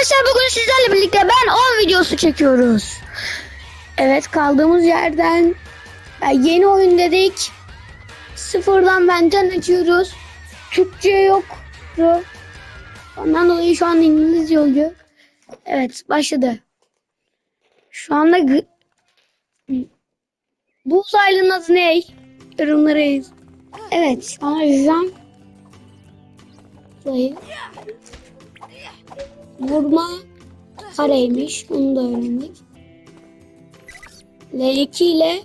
arkadaşlar bugün sizlerle birlikte ben 10 videosu çekiyoruz. Evet kaldığımız yerden ya yeni oyun dedik. Sıfırdan benten açıyoruz. Türkçe yoktu. Ondan dolayı şu an İngilizce oluyor. Evet başladı. Şu anda bu uzaylının adı ne? Yorumlara yaz. Evet an Rizan Zayıf. Vurma kareymiş. Onu da öğrendik. L2 ile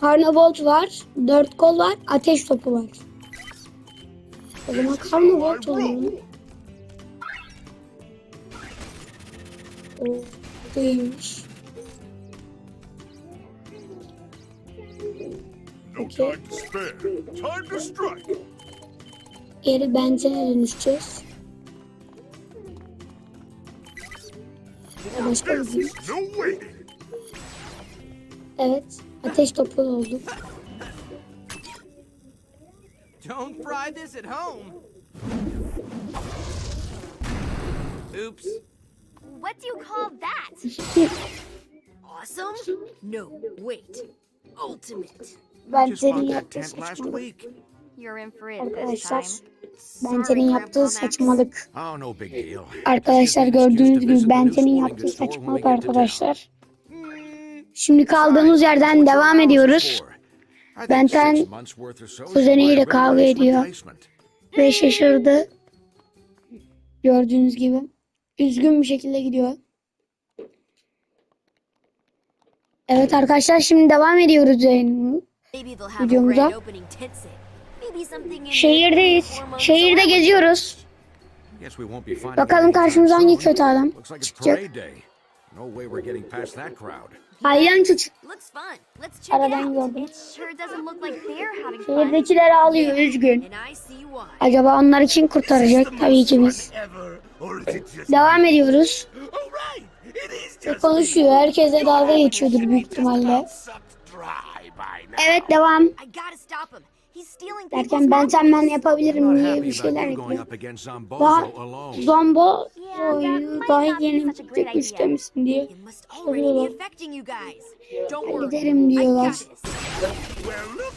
Karnavolt var. Dört kol var. Ateş topu var. O zaman Karnavolt oynayalım. O değilmiş. Okay. Geri benzine dönüşeceğiz. Başka şey. Evet. Ateş topu oldu. Don't fry this at home. Oops. What do you call that? Awesome? No, wait. Ultimate. Ben Just senin bought Arkadaşlar time. ben Sorry, senin Grandpa yaptığın Max. saçmalık. Oh. Arkadaşlar gördüğünüz gibi ben senin yaptığın saçmalık arkadaşlar. Şimdi kaldığımız yerden devam ediyoruz. Benten kuzeniyle kavga ediyor. Ve şaşırdı. Gördüğünüz gibi. Üzgün bir şekilde gidiyor. Evet arkadaşlar şimdi devam ediyoruz yayınımı. Videomuza. Şehirdeyiz. Şehirde geziyoruz. Bakalım karşımıza hangi kötü adam çıkacak. Hayran çocuk. Aradan gördüm. Şehirdekiler ağlıyor üzgün. Acaba onları kim kurtaracak? Tabii ki biz. Devam ediyoruz. Ve konuşuyor. Herkese dalga geçiyordur büyük ihtimalle. Evet devam. Derken ben sen ben memories. yapabilirim diye bir şeyler ekliyor. Daha Zombo oyunu daha yeni bitirmiş demişsin diye soruyorlar. I diyorlar.